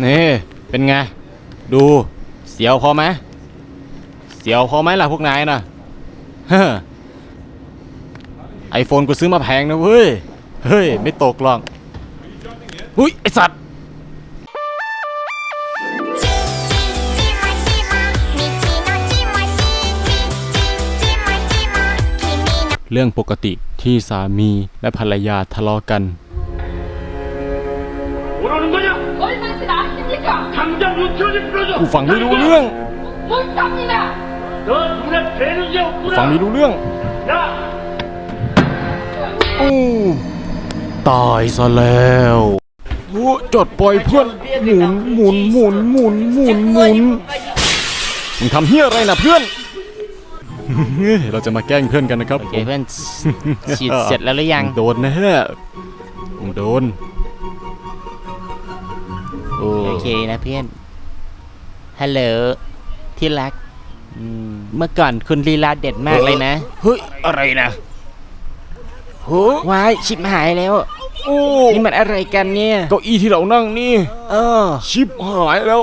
นี่เป็นไง ดูเสียวพอไหมเสียวพอไหมล่ะพวกนายนะฮ้ไอโฟนกูซื้อมาแพงนะเว้ย เฮ้ย ไม่ตกหรอกอุ้ย ไอสัตว์ เรื่องปกติที่สามีและภรรยาทะเลาะกัน กูฟังไม่รู้เรื่องกูฟังไม่รู้เรื่อง โอ้ ตายซะแล้วโอ้จดปล่อยเพื่อน หมุนหมุนหมุนหมุนหมุนหมุนมึงทำเฮี้ยอะไรนะเพื่อน เราจะมาแกล้งเพื่อนกันนะครับโอเคเพื่อนฉีดเสร็จแล้วหรือยัง โดนนะฮะผมโดน โอ้โอเคนะเพื่อน ฮัลโหล ที่รักอืมเมื่อก่อนคุณลีลาเด็ดมากเลยนะ เฮ้ย อะไรนะโหว้าย ชิบหายแล้ว โอ้นี่มันอะไรกันเนี่ย เก้าอี้ที่เรานั่งนี่ เออ ชิบหายแล้ว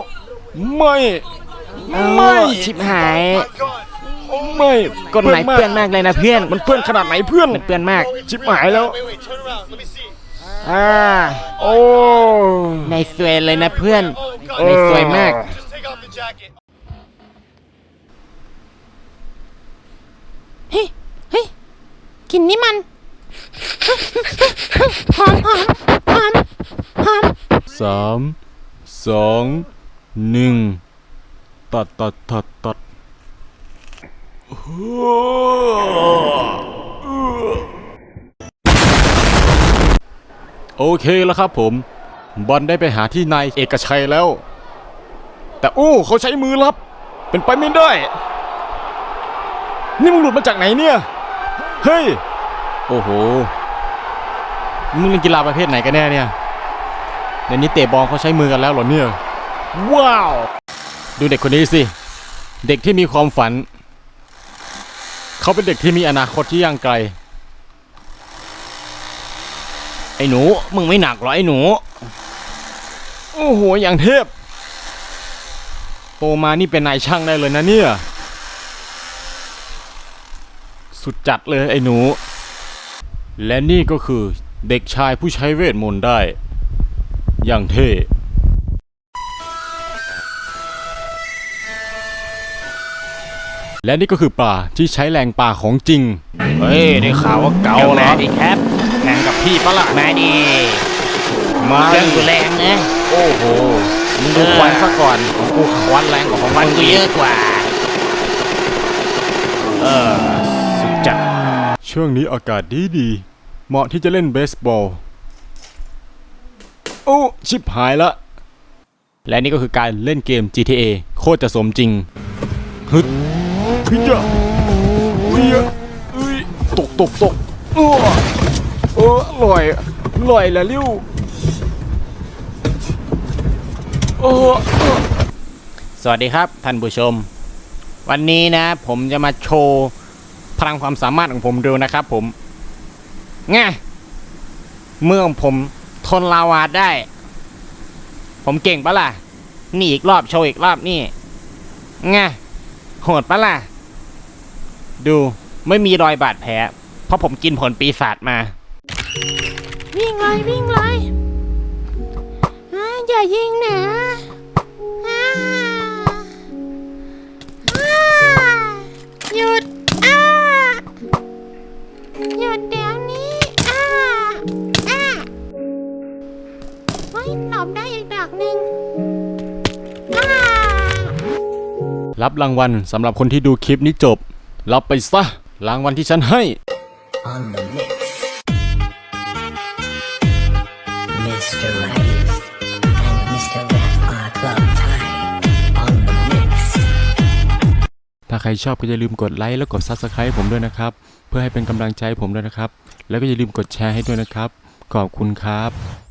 ไม่เออไม่ ชิบหาย ไม่ก้นไหนเปื้อนมากเลยนะเพื่อน มันเปื้อนขนาดไหนเพื่อน มันเปื้อนมาก ชิบหายแล้ว อ่า โอ้ ในสวยเลยนะเพื่อนในสวยมาก เฮ้ยเฮ้ยกลินนี่มัน หอมหอมหอมหอมสามสองหนึ่งตัดตัดตัดตัดโอเคแล้วครับผม บอลได้ไปหาที่นายเอกชัยแล้ว แต่โอ้เขาใช้มือรับ เป็นไปไม่ได้ นี่มึงหลุดมาจากไหนเนี่ย เฮ้ย โอ้โห มึงเล่นกีฬาประเภทไหนกันแน่เนี่ยในนี้เตะบอลเขาใช้มือกันแล้วเหรอเนี่ย ว้าว ดูเด็กคนนี้สิ เด็กที่มีความฝัน เขาเป็นเด็กที่มีอนาคตที่ย่างไกล ไอ้หนู มึงไม่หนักเหรอไอ้หนู โอ้โห อย่างเทพ โตมานี่เป็นนายช่างได้เลยนะเนี่ย สุดจัดเลยไอ้หนู และนี่ก็คือเด็กชายผู้ใช้เวทมนต์ได้ อย่างเท่และนี่ก็คือปลาที่ใช้แรงปลาของจริง เฮ้ย ได้ข่าวว่าเก่าเอาเหรมาอดิครับแข่งกับพี่ปะล่ะมาดิ มาเครื่องกูแรงนะโอ้โหมึงดูควันซะก่อนของกูควันแรงกว่าของมัมันนกูเยอะกว่า เออ สุดจัด ช่วงนี้อากาศดีดีๆเหมาะที่จะเล่นเบสบอล โอ้ ชิบหายละ และนี่ก็คือการเล่นเกม GTA โคตรจะสมจริง ฮึดฮึดยะเฮ้ยอะเอ้ยตกตกตกโอ้เอออร่อยอร่อยละลิ้วโอ้ สวัสดีครับท่านผู้ชม วันนี้นะ ผมจะมาโชว์พลังความสามารถของผมดูนะครับ ผมไงเมื่อผมทนลาวาได้ ผมเก่งปะล่ะ นี่อีกรอบโชว์อีกรอบนี่ไงโหดปะล่ะ ดูไม่มีรอยบาดแผลเพราะผมกินผลปีศาจมา วิ่งเลยวิ่งเลย อ่าอย่ายิงนะอ่าอ่าหยุดอ่าหยุดเดี๋ยวนี้อ่าอ่าเฮ้ยหลบได้อีกดอกหนึ่งอ่ารับรางวัลสำหรับคนที่ดูคลิปนี้จบ รับไปซะ รางวัลที่ฉันให้ on the mix. Mr. Rice ถ้าใครชอบก็อย่าลืมกดไลค์แล้วกด Subscribe ผมด้วยนะครับ เพื่อให้เป็นกำลังใจให้ผมด้วยนะครับ แล้วก็อย่าลืมกดแชร์ให้ด้วยนะครับ ขอบคุณครับ